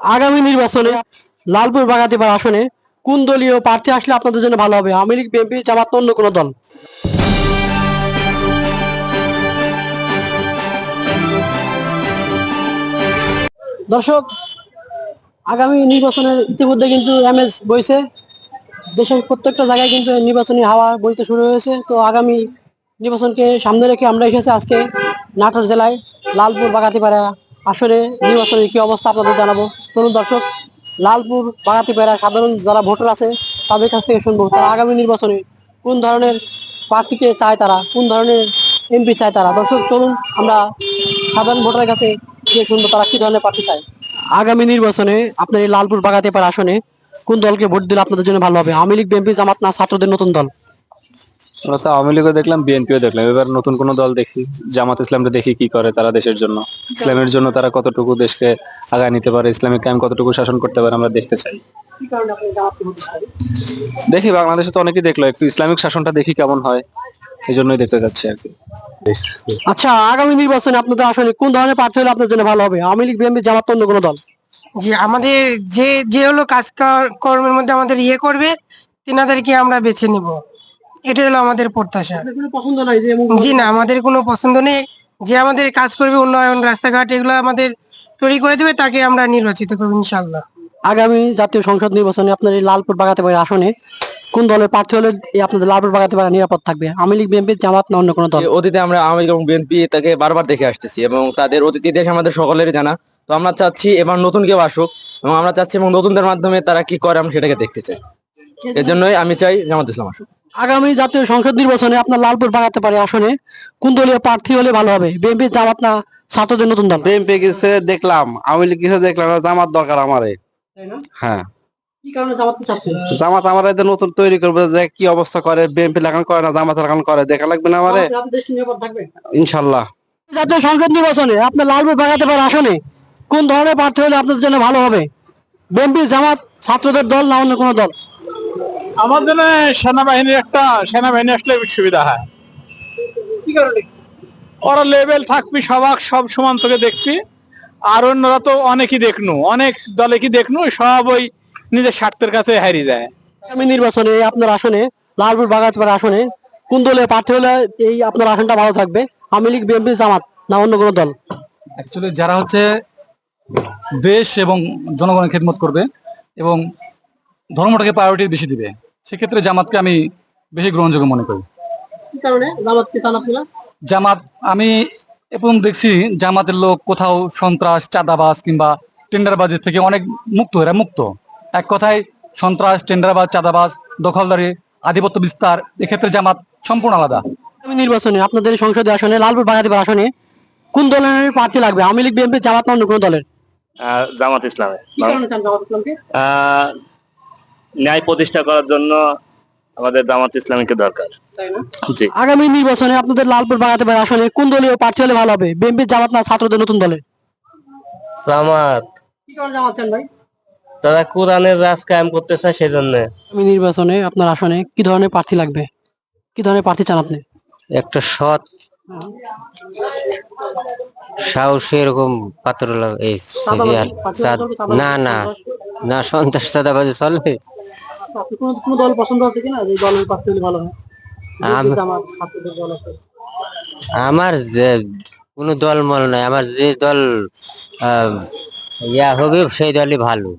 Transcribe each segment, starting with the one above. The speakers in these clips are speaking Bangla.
আগামী নির্বাচনে লালপুর বাগাতিপাড়া আসনে কোন দলীয় প্রার্থী আসলে আপনাদের জন্য ভালো হবে? আওয়ামী লীগ, বিএনপি, জামাত, অন্য কোনো দল? দর্শক, আগামী নির্বাচনের ইতিমধ্যে কিন্তু এমএস বইছে। দেশের প্রত্যেকটা জায়গায় কিন্তু নির্বাচনী হাওয়া বইতে শুরু হয়েছে। তো আগামী নির্বাচনকে সামনে রেখে আমরা এসেছি আজকে নাটোর জেলায় লালপুর বাগাতিপাড়া আসরে নির্বাচনের কি অবস্থা আপনাদের জানাব? চলুন দর্শক, লালপুর বাগাতিপাড়া সাধারণ যারা ভোটার আছে, তাদের কাছ থেকে শুনব। তারা আগামী নির্বাচনে কোন ধরনের প্রার্থীকে চায় তারা? কোন ধরনের এমপি চায় তারা? দর্শক, চলুন আমরা সাধারণ ভোটারের কাছে গিয়ে শুনব তারা কি ধরনের প্রার্থী চায়। আগামী নির্বাচনে আপনার এই লালপুর বাগাতিপাড়া আসনে কোন দলকে ভোট দিলে আপনাদের জন্য ভালো হবে? আওয়ামী লীগ বিএনপি জামাত না ছাত্রদের নতুন দল? আচ্ছা আওয়ামী লীগও দেখলাম বিএনপিও দেখলাম। এবার নতুন কোন দল দেখি জামাত ইসলামটা দেখি কি করে তারা দেশের জন্য। ইসলামের জন্য তারা কতটুকু দেশকে আগায় নিতে পারে ইসলামিক কায়েম কতটুকু শাসন করতে পারে আমরা দেখতে চাই? দেখি বাংলাদেশে তো অনেকেই দেখল একটু ইসলামিক শাসনটা দেখি কেমন হয় এই জন্যই দেখতে যাচ্ছি আর কি। আচ্ছা আগামী নির্বাচনে আপনাদের আসলে কোন ধরনের প্রার্থী হলে আপনাদের জন্য ভালো হবে? আওয়ামী লীগ বিএনপি জামাত অন্য কোনো দল? জি আমাদের যে যে হলো কাজ কর্মের মধ্যে আমাদের ইয়ে করবে তিনাদেরকে আমরা বেছে নিব। এটা হলো আমাদের প্রত্যাশা। পছন্দ নাই যে জি না আমাদের কোনো পছন্দ নেই। যে আমাদের কাজ করবে উন্নয়ন রাস্তাঘাট এগুলো আমাদের তৈরি করে দেবে তাকে আমরা নির্বাচিত করব ইনশাল্লাহ আগামী জাতীয় সংসদ নির্বাচনে আপনার এই লালপুর বাগাতিপাড়া আসনে কোন দলের প্রার্থী হলে এই আপনাদের লালপুর বাগাতিপাড়া নিরাপদ থাকবে? আওয়ামী লীগ বিএনপি জামাত না অন্য কোনো দল? অতীতে আমরা আওয়ামী লীগ এবং বিএনপি তাকে বারবার দেখে আসতেছি এবং তাদের অতীত ইতিহাস আমাদের সকলেরই জানা। তো আমরা চাচ্ছি এবার নতুন কেউ আসুক এবং আমরা চাচ্ছি এবং নতুনদের মাধ্যমে তারা কি করে আমরা সেটাকে দেখতে চাই। এর জন্যই আমি চাই জামাত ইসলাম আসুক। আগামী জাতীয় সংসদ নির্বাচনে আপনার লালপুর বাগাতিপাড়া আসনে। কোন দলীয় প্রার্থী হলে ভালো হবে? বিএনপি জামাত না ছাত্রদের নতুন দল। বিএনপি গেছে দেখলাম। আওয়ামী লীগ গেছে দেখলাম। জামাত দরকার আমারে। হ্যাঁ। কি কারণে জামাতকে চাচ্ছেন জামাত আমার নতুন তৈরি করবে যে কি অবস্থা করে বিএনপি লাগান করে না জামাত লাগান করে দেখা লাগবে না আমারে? ইনশাল্লাহ। জাতীয় সংসদ নির্বাচনে আপনার লালপুর বাগাতিপাড়া আসনে। কোন ধরনের প্রার্থী হলে আপনাদের জন্য ভালো হবে? বিএনপি জামাত ছাত্রদের দল না অন্য কোনো দল? আমার জন্য সেনাবাহিনীর একটা সেনাবাহিনী আসলে সুবিধা হয়। কি কারণে? ওরা লেভেল থাকবি সবাক সব সমান চোখে দেখবি। আর অন্যরা তো অনেকই দেখনু অনেক দলে কি দেখনু সব ওই নিজের স্বার্থের কাছে হারিয়ে যায়। আগামী নির্বাচনে আপনার আসনে লালপুর বাগাতিপাড়া আসনে কোন দলের প্রার্থী হলে এই আপনার আসনটা ভালো থাকবে? আওয়ামী লীগ বিএনপি জামাত না অন্য কোনো দল? অ্যাকচুয়ালি যারা হচ্ছে দেশ এবং জনগণের খেদমত করবে এবং ধর্মটাকে প্রায়োরিটি বেশি দিবে। সেক্ষেত্রে জামাতকে আমি বেশি গ্রহণযোগ্য মনে করি। জামাত আমি এবং দেখছি জামাতের লোক কোথাও সন্ত্রাস চাঁদাবাজ কিংবা টেন্ডারবাজির থেকে অনেক মুক্ত এরা মুক্ত। এক কথায় সন্ত্রাস টেন্ডারবাজ চাঁদাবাজ দখলদারি আধিপত্য বিস্তার এক্ষেত্রে জামাত সম্পূর্ণ আলাদা। নির্বাচনে আপনাদের এই সংসদীয় আসনে লালপুর বাগাতিপাড়া আসনে কোন দলের প্রার্থী লাগবে? আওয়ামী লীগ বিএনপি জামাত না অন্য কোনো দলের? আহ, জামাত ইসলামে ন্যায় প্রতিষ্ঠা করার জন্য আমাদের জামাত ইসলামীকে দরকার। জি। আগামী নির্বাচনে আপনাদের লালপুর বাগাতিপাড়া আসনে কোন দলীয় প্রার্থী হলে ভালো হবে? বিএনপি জামাত না ছাত্রদের নতুন দলের জামাত। কি কারণে জামাত চান ভাই? তারা কোরআনের রাজ কায়েম করতে চায় সেজন্য। আগামী নির্বাচনে আপনার আসনে কি ধরনের প্রার্থী লাগবে? কি ধরনের প্রার্থী চান আপনি? একটা সৎ সাহসী এরকম পাত্র লাগ- এই চাঁদাবাজি, প্রার্থী চাঁদ- হলে চাঁদাবাজি, না না। না সন্ত্রাস চাঁদাবাজি চলবে আপনি কোন কোন দল পছন্দ আছে কিনা? যে দলের প্রার্থী হলে ভালো হয়? আম- ছাত্রদের দল আছে। আমার যে কোনো দল মল নাই আমার যে দল ইয়া হবে সেই দলই ভালো।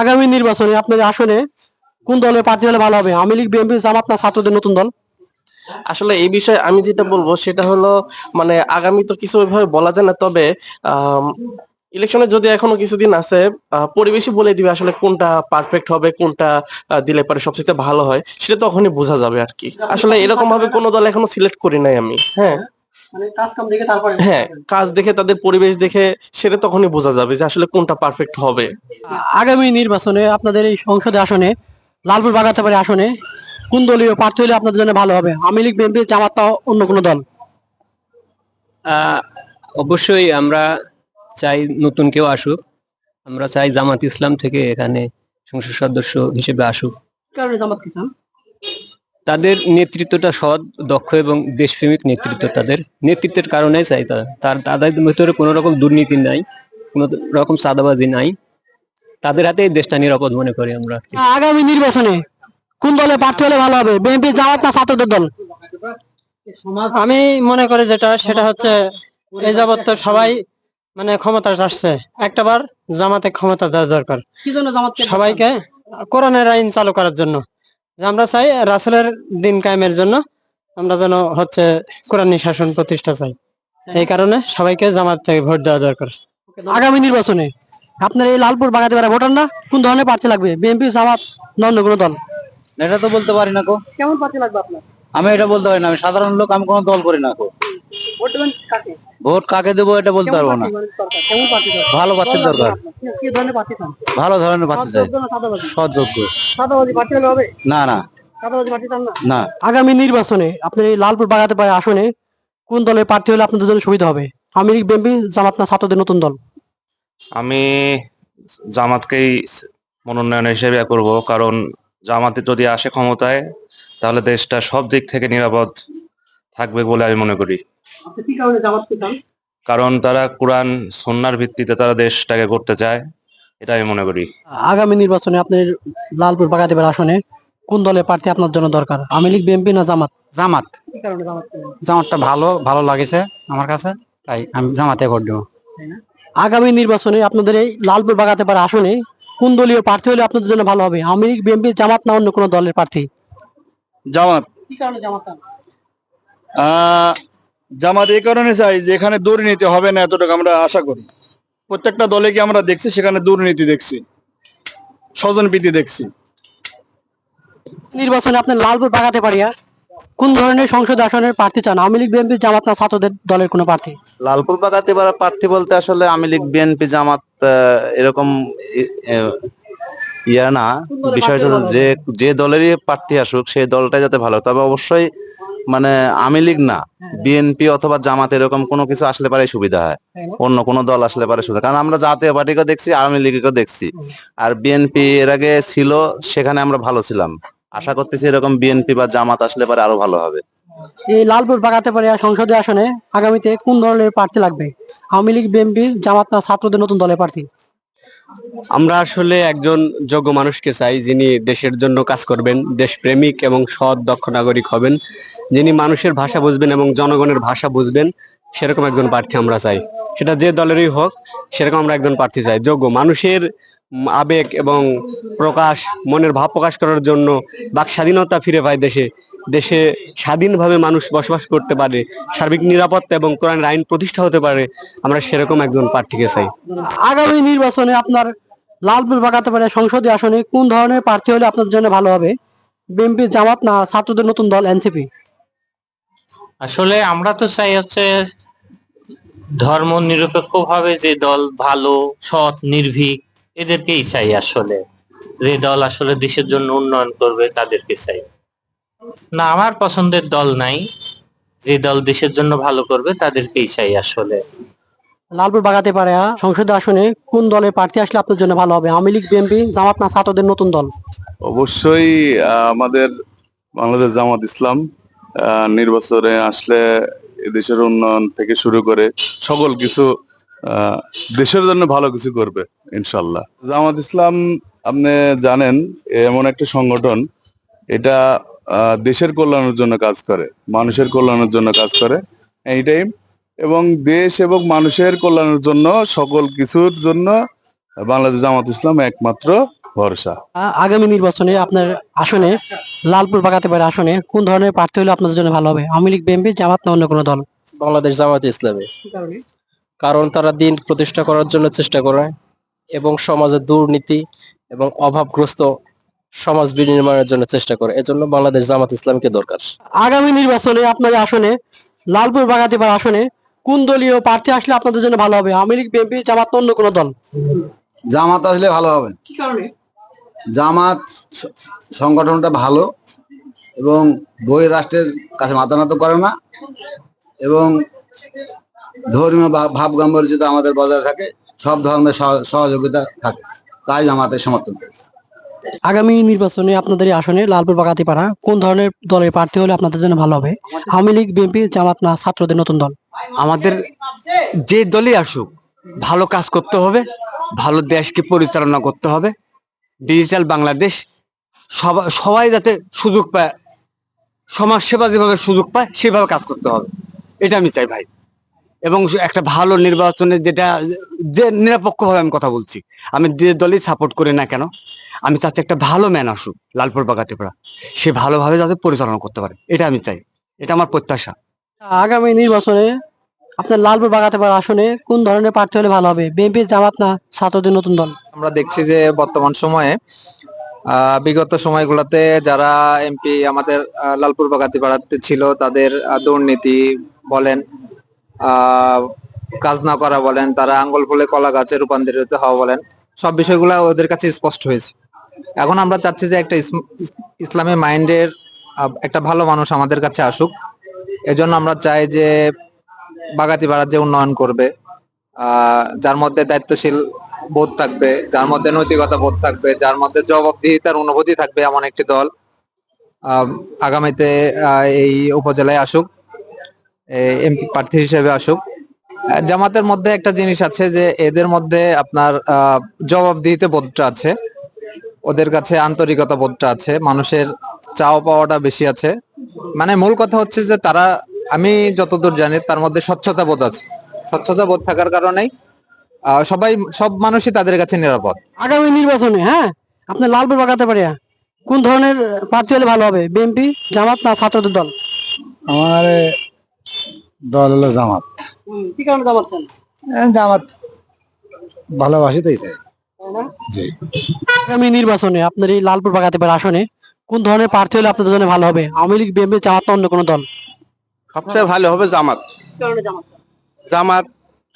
আগামী নির্বাচনে আপনার আসনে কোন দলের প্রার্থী হলে ভালো হবে? আওয়ামী লীগ বিএনপি জামাত না ছাত্রদের নতুন দল। আসলে এই বিষয়ে আমি যেটা বলব সেটা হলো মানে আগামী তো কিছু ওইভাবে বলা যায় না তবে ইলেকশনে যদি এখনও কিছুদিন আছে আহ, পরিবেশই বলে দিবে আসলে কোনটা পারফেক্ট হবে কোনটা দিলে পরে সবচেয়ে ভালো হয় সেটা তখনই বোঝা যাবে আর কি। আসলে এরকম ভাবে কোনো দল এখনও সিলেক্ট করি নাই আমি। হ্যাঁ। মানে কাজ দেখে হ্যাঁ কাজ দেখে তাদের পরিবেশ দেখে সেটা তখনই বোঝা যাবে যে আসলে কোনটা পারফেক্ট হবে। আগামী নির্বাচনে আপনাদের এই সংসদে আসনে লালপুর বাগাতাবাড়ি আসনে কোন দলীয় প্রার্থী হলে আপনাদের জন্য ভালো হবে? আওয়ামী লীগ বিএনপি জামাত অন্য কোনো দল? আহ, অবশ্যই আমরা চাই নতুন কেউ আসুক আমরা চাই জামাত ইসলাম থেকে এখানে সংসদ সদস্য হিসেবে আসুক। কারণে জামাত কি তাদের নেতৃত্বটা সৎ দক্ষ এবং দেশপ্রেমিক নেতৃত্ব তাদের। নেতৃত্বের কারণে চাই তারা। তার তাদের ভিতরে কোনো রকম দুর্নীতি নাই কোনো রকম চাঁদাবাজি নাই। তাদের হাতে এই দেশটা নিরাপদ মনে করি আমরা। আগামী নির্বাচনে কোন দলে প্রার্থী হলে ভালো হবে? বিএনপি জামাত না ছাত্রদের দল? আমি মনে করি যেটা সেটা হচ্ছে এই যাবৎ তো সবাই মানে ক্ষমতা আসছে। একটাবার জামাতে ক্ষমতা দেওয়া দরকার। কি জন্য জামাত সবাইকে কোরআনের আইন চালু করার জন্য। যে আমরা চাই রাসুলের দিন কায়েমের জন্য আমরা যেন হচ্ছে কোরআনী শাসন প্রতিষ্ঠা চাই। এই কারণে সবাইকে জামাত থেকে ভোট দেওয়া দরকার। আগামী নির্বাচনে আপনার এই লালপুর বাগাতে পারে ভোটার না? কোন ধরনের প্রার্থী লাগবে? বিএনপি জামাত না অন্য কোনো দল? এটা তো বলতে পারি না কো কেমন প্রার্থী লাগবে আপনার? আমি এটা বলতে পারি না আমি সাধারণ লোক আমি কোনো দল করি না ভোট কাকে? দেবো এটা বলতে পারব না? ভালো প্রার্থীর দরকার। কি- কি ধরনের প্রার্থী চান? ভালো ধরনের প্রার্থী চাই। সৎযোগ্য। না না। না? আগামী নির্বাচনে আপনি লালপুর বাগাতে পারে আসনে কোন দলের প্রার্থী হলে আপনাদের জন্য সুবিধা হবে? লীগ বিএনপি জামাত না ছাত্রদের নতুন দল? আমি জামাতকেই মনোনয়ন হিসেবে করব কারণ জামাতে যদি আসে ক্ষমতায় তাহলে দেশটা সব দিক থেকে নিরাপদ থাকবে বলে আমি মনে করি। কারণে জামাতকে চান? কারণ তারা কোরআন সন্ন্যার ভিত্তিতে তারা দেশটাকে করতে চায় এটা আমি মনে করি। আগামী নির্বাচনে আপনার লালপুর বাগাতে পারে আসনে কোন দলের প্রার্থী আপনার জন্য দরকার? আওয়ামী লীগ বিএনপি না জামাত? জামাত। জামাত জামাতটা ভালো ভালো লাগেছে আমার কাছে তাই আমি জামাতে ভোট দেবো। আগামী নির্বাচনে আপনাদের এই লালপুর বাগাতে পারে আসনে কোন দলীয় প্রার্থী হলে আপনাদের জন্য ভালো হবে? আওয়ামী লীগ বিএনপি জামাত না অন্য কোনো দলের প্রার্থী? জামাত। জামাত আহ, জামাত এই কারণে চাই যে এখানে দুর্নীতি হবে না এতটুকু আমরা আশা করি। প্রত্যেকটা দলে কি আমরা দেখছি সেখানে দুর্নীতি দেখছি স্বজনপ্রীতি দেখছি। নির্বাচনে আপনার লালপুর বাগাতে পারিয়া কোন ধরনের সংসদ আসনের প্রার্থী চান? আওয়ামী লীগ বিএনপি জামাত না ছাত্রদের দলের কোনো প্রার্থী? লালপুর বাগাতে পারা প্রার্থী বলতে আসলে আমি লীগ বিএনপি জামাত আহ, এরকম ইয়া না বিষয়টা যে যে দলেরই প্রার্থী আসুক সেই দলটাই যাতে ভালো তবে অবশ্যই মানে আমি লীগ না বিএনপি অথবা জামাত এরকম কোনো কিছু আসলে পারে সুবিধা হয়। অন্য কোনো দল আসলে পারে সুবিধা কারণ আমরা জাতীয় পার্টিকেও দেখছি আওয়ামী লীগকেও দেখছি। আর বিএনপি এর আগে ছিল সেখানে আমরা ভালো ছিলাম। আশা করতেছি এরকম বিএনপি বা জামাত আসলে পারে আরও ভালো হবে। এই লালপুর বাগাতে পারে সংসদীয় আসনে আগামীতে কোন ধরনের প্রার্থী লাগবে? আওয়ামী লীগ বিএনপি জামাত না ছাত্রদের নতুন দলের প্রার্থী? আমরা আসলে একজন যোগ্য মানুষকে চাই যিনি দেশের জন্য কাজ করবেন, দেশপ্রেমিক এবং সৎ, দক্ষ নাগরিক হবেন, যিনি মানুষের ভাষা বুঝবেন এবং জনগণের ভাষা বুঝবেন, সেরকম একজন প্রার্থী আমরা চাই। সেটা যে দলেরই হোক, সেরকম আমরা একজন প্রার্থী চাই। যোগ্য মানুষের আবেগ এবং প্রকাশ, মনের ভাব প্রকাশ করার জন্য বাক স্বাধীনতা ফিরে পায় দেশে দেশে স্বাধীনভাবে মানুষ বসবাস করতে পারে সার্বিক নিরাপত্তা এবং কোরআন আইন প্রতিষ্ঠা হতে পারে আমরা সেরকম একজন প্রার্থীকে চাই। আগামী নির্বাচনে আপনার লালপুর বাগাতে পারিয়া সংসদীয় আসনে কোন ধরনের প্রার্থী হলে আপনাদের জন্য ভালো হবে? বিএনপি জামাত না ছাত্রদের নতুন দল এনসিপি? আসলে আমরা তো চাই হচ্ছে ধর্ম নিরপেক্ষ ভাবে যে দল ভালো সৎ নির্ভীক এদেরকেই চাই আসলে। যে দল আসলে দেশের জন্য উন্নয়ন করবে তাদেরকে চাই। না আমার পছন্দের দল নাই। যে দল দেশের জন্য ভালো করবে তাদেরকেই চাই আসলে। লালপুর বাগাতে পারে সংসদীয় আসনে কোন দলের প্রার্থী আসলে আপনার জন্য ভালো হবে? আওয়ামী লীগ বিএনপি জামাত না ছাত্রদের নতুন দল? অবশ্যই আমাদের বাংলাদেশ জামাত ইসলাম আহ, নির্বাচনে আসলে দেশের উন্নয়ন থেকে শুরু করে সকল কিছু আহ, দেশের জন্য ভালো কিছু করবে ইনশাল্লাহ জামাত ইসলাম আপনি জানেন এমন একটা সংগঠন এটা দেশের কল্যাণের জন্য কাজ করে মানুষের কল্যাণের জন্য কাজ করে এইটাই এবং দেশ এবং মানুষের কল্যাণের জন্য সকল কিছুর জন্য বাংলাদেশ জামাত ইসলাম একমাত্র ভরসা। আগামী নির্বাচনে আপনার আসনে লালপুর বাগাতে পারে আসনে কোন ধরনের প্রার্থী হলে আপনাদের জন্য ভালো হবে? আওয়ামী লীগ বিএনপি জামাত না অন্য কোনো দল? বাংলাদেশ জামাত ইসলামী। কারণ তারা দিন প্রতিষ্ঠা করার জন্য চেষ্টা করে এবং সমাজে দুর্নীতি এবং অভাবগ্রস্ত সমাজ বিনির্মাণের জন্য চেষ্টা করে। এজন্য বাংলাদেশ জামাত ইসলামকে দরকার। আগামী নির্বাচনে আপনার আসনে লালপুর বাগাতে পারে আসনে কোন দলীয় প্রার্থী আসলে আপনাদের জন্য ভালো হবে? আওয়ামী লীগ বিএনপি জামাত অন্য কোনো দল? জামাত আসলে ভালো হবে। কি কারণে? জামাত সংগঠনটা ভালো এবং বই রাষ্ট্রের কাছে মাথা নত করে না এবং ধর্মীয় ভাব গাম্ভীর্যতা আমাদের বজায় থাকে সব ধর্মের সহ- সহযোগিতা থাকে। তাই জামাতের সমর্থন। করি। আগামী নির্বাচনে আপনাদের আসনে লালপুর বাগাতি পাড়া কোন ধরনের দলের প্রার্থী হলে আপনাদের জন্য ভালো হবে? আওয়ামী লীগ, বিএনপি, জামাত না ছাত্রদের নতুন দল? আমাদের যে দলই আসুক, ভালো কাজ করতে হবে, ভালো দেশকে পরিচালনা করতে হবে, ডিজিটাল বাংলাদেশ সবাই সবাই যাতে সুযোগ পায়, সমাজ সেবা যেভাবে সুযোগ পায়, সেভাবে কাজ করতে হবে। এটা আমি চাই ভাই। এবং একটা ভালো নির্বাচনে যেটা, যে নিরপেক্ষভাবে আমি কথা বলছি, আমি যে দলই সাপোর্ট করি না কেন আমি চাচ্ছি একটা ভালো ম্যান আসুক লালপুর বাগাতিপাড়া সে ভালোভাবে যাতে পরিচালনা করতে পারে। এটা আমি চাই। এটা আমার প্রত্যাশা। আগামী নির্বাচনে আপনার লালপুর বাগাতেপাড়া আসনে কোন ধরনের প্রার্থী হলে ভালো হবে? বিএনপি জামাত না ছাত্রদের নতুন দল? আমরা দেখছি যে বর্তমান সময়ে বিগত সময়গুলোতে যারা এমপি আমাদের লালপুর বাগাতি পাড়াতে ছিল তাদের দুর্নীতি বলেন আহ, কাজ না করা বলেন তারা আঙ্গুল ফুলে কলা গাছে রূপান্তরিত হওয়া বলেন সব বিষয়গুলো ওদের কাছে স্পষ্ট হয়েছে। এখন আমরা চাচ্ছি যে একটা ইসলামী মাইন্ডের একটা ভালো মানুষ আমাদের কাছে আসুক। এজন্য আমরা চাই যে বাগাতি পাড়ার যে উন্নয়ন করবে যার মধ্যে দায়িত্বশীল বোধ থাকবে, যার মধ্যে নৈতিকতা বোধ থাকবে, যার মধ্যে জবাবদিহিতার অনুভূতি থাকবে এমন একটি দল আগামীতে এই উপজেলায় আসুক এমপি প্রার্থী হিসেবে আসুক। জামাতের মধ্যে একটা জিনিস আছে যে এদের মধ্যে আপনার জবাবদিহিতে বোধটা আছে। ওদের কাছে আন্তরিকতা বোধটা আছে মানুষের চাওয়া পাওয়াটা বেশি আছে। মানে মূল কথা হচ্ছে যে তারা আমি যতদূর জানি তার মধ্যে স্বচ্ছতা বোধ আছে। স্বচ্ছতা বোধ থাকার কারণেই সবাই সব মানুষই তাদের কাছে নিরাপদ। আগামী নির্বাচনে হ্যাঁ? আপনার লালপুর বাগাতেপাড়িয়া কোন ধরনের প্রার্থী হলে ভালো হবে বিএনপি জামাত না ছাত্রদের দল? আমার দল হলো জামাত। কি কারণে জামাত জামাত ভালোবাসি তাই চাই জি। আগামী নির্বাচনে আপনার এই লালপুর বাগাতেপাড়া আসনে কোন ধরনের প্রার্থী হলে আপনাদের জন্য ভালো হবে? আওয়ামী লীগ বিএনপি জামাত না অন্য কোনো দল? সবচেয়ে ভালো হবে জামাত। জামাত?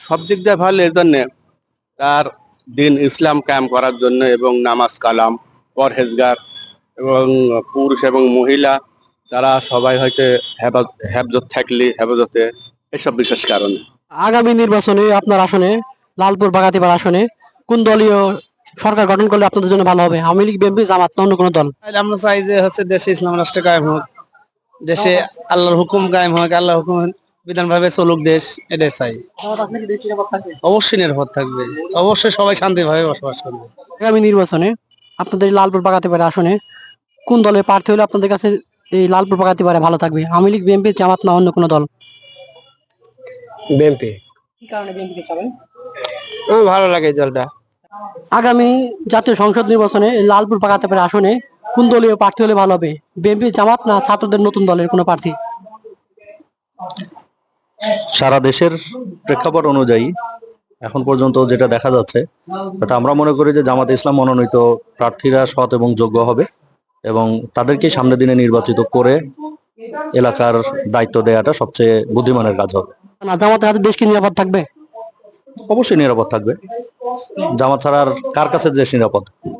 সব দিক দিয়ে ভালো এর জন্য তার দিন ইসলাম কায়েম করার জন্য এবং নামাজ কালাম পরহেজগার এবং পুরুষ এবং মহিলা তারা সবাই হয়তো হেফাজত থাকলে হেফাজতে এসব বিশেষ কারণে। আগামী নির্বাচনে আপনার আসনে লালপুর বাগাতিপাড়া আসনে কোন দলীয় সরকার গঠন করলে আপনাদের জন্য ভালো হবে? আওয়ামী লীগ বিএনপি জামাত না অন্য কোনো দল? আমরা চাই যে হচ্ছে দেশে ইসলাম রাষ্ট্র কায়েম হোক। দেশে আল্লাহর হুকুম কায়েম হোক আল্লাহ হুকুম বিধান ভাবে চলুক দেশ এটাই চাই। অবশ্যই নিরাপদ থাকবে। অবশ্যই সবাই শান্তিভাবে বসবাস করবে। আগামী নির্বাচনে আপনাদের এই লালপুর পারে আসনে কোন দলের প্রার্থী হলে আপনাদের কাছে এই লালপুর পাকাতে পারে ভালো থাকবে? আওয়ামী লীগ বিএনপি জামাত না অন্য কোনো দল? বিএনপি। কি কারণে বিএনপি চাবেন? ভালো লাগে এই দলটা। আগামী জাতীয় সংসদ নির্বাচনে লালপুর বাগাতিপাড়া আসনে কোন দলীয় প্রার্থী হলে ভালো হবে? বিএনপি জামাত না ছাত্রদের নতুন দলের কোনো প্রার্থী? সারা দেশের প্রেক্ষাপট অনুযায়ী এখন পর্যন্ত যেটা দেখা যাচ্ছে এটা আমরা মনে করি যে জামাত ইসলাম মনোনীত প্রার্থীরা সৎ এবং যোগ্য হবে এবং তাদেরকে সামনের দিনে নির্বাচিত করে এলাকার দায়িত্ব দেওয়াটা সবচেয়ে বুদ্ধিমানের কাজ হবে। না জামাতের হাতে দেশ কি নিরাপদ থাকবে? অবশ্যই নিরাপদ থাকবে। জামা ছাড়ার কার কাছে যে নিরাপদ?